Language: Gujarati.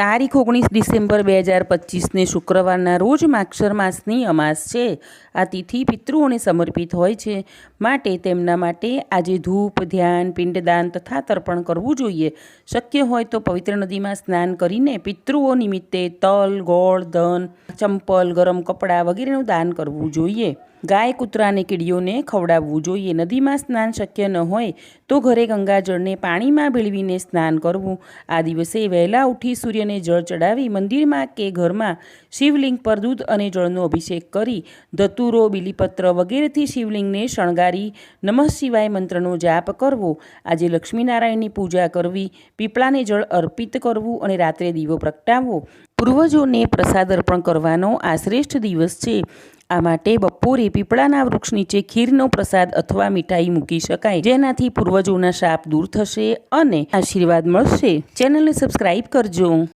તારીખ ઓગણીસ ડિસેમ્બર બે હજાર પચીસને શુક્રવારના રોજ માક્ષર માસની અમાસ છે. આ તિથિ પિતૃઓને સમર્પિત હોય છે. માટે તેમના માટે આજે ધૂપ, ધ્યાન, પિંડદાન તથા તર્પણ કરવું જોઈએ. શક્ય હોય તો પવિત્ર નદીમાં સ્નાન કરીને પિતૃઓ નિમિત્તે તલ, ગોળ, ધન, ચંપલ, ગરમ કપડાં વગેરેનું દાન કરવું જોઈએ. ગાય, કૂતરા અને કીડીઓને ખવડાવવું જોઈએ. નદીમાં સ્નાન શક્ય ન હોય તો ઘરે ગંગાજળને પાણીમાં ભેળવીને સ્નાન કરવું. આ દિવસે વહેલા ઉઠી સૂર્યને જળ ચડાવી મંદિરમાં કે ઘરમાં શિવલિંગ પર દૂધ અને જળનો અભિષેક કરી ધતુરો, બિલીપત્ર વગેરેથી શિવલિંગને શણગારી નમઃ શિવાય મંત્રનો જાપ કરવો. આજે લક્ષ્મીનારાયણની પૂજા કરવી, પીપળાને જળ અર્પિત કરવું અને રાત્રે દીવો પ્રગટાવવો. પૂર્વજોને પ્રસાદ અર્પણ કરવાનો આ શ્રેષ્ઠ દિવસ છે. આ માટે બપોરે પીપળાના વૃક્ષ નીચે ખીરનો પ્રસાદ અથવા મીઠાઈ મૂકી શકાય. જેનાથી પૂર્વજોના શાપ દૂર થશે અને આશીર્વાદ મળશે. ચેનલને સબસ્ક્રાઈબ કરજો.